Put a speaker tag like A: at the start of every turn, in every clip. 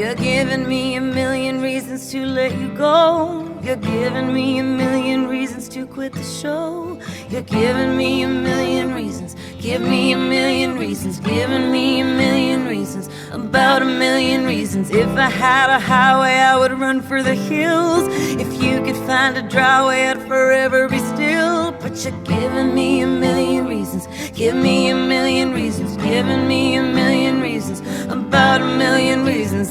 A: You're giving me a million reasons to let you go. You're giving me a million reasons to quit the show. You're giving me a million reasons. Give me a million reasons. Giving me a million reasons. About a million reasons. If I had a highway, I would run for the hills. If you could find a dry way, I'd forever be you're giving me a million reasons. Give me a million reasons. Giving me a million reasons. About a million reasons.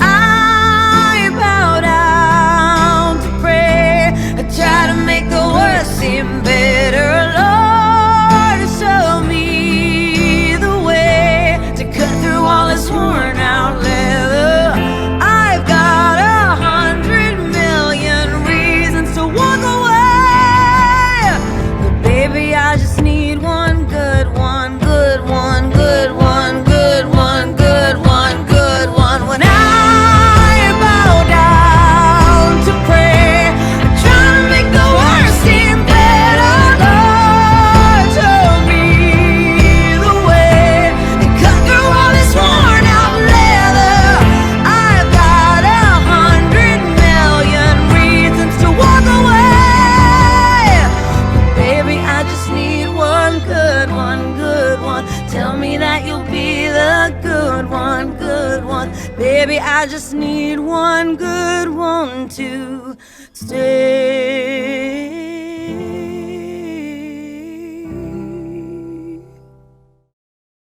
A: Me that you'll be the good one, good one. Baby, I just need one good one to stay.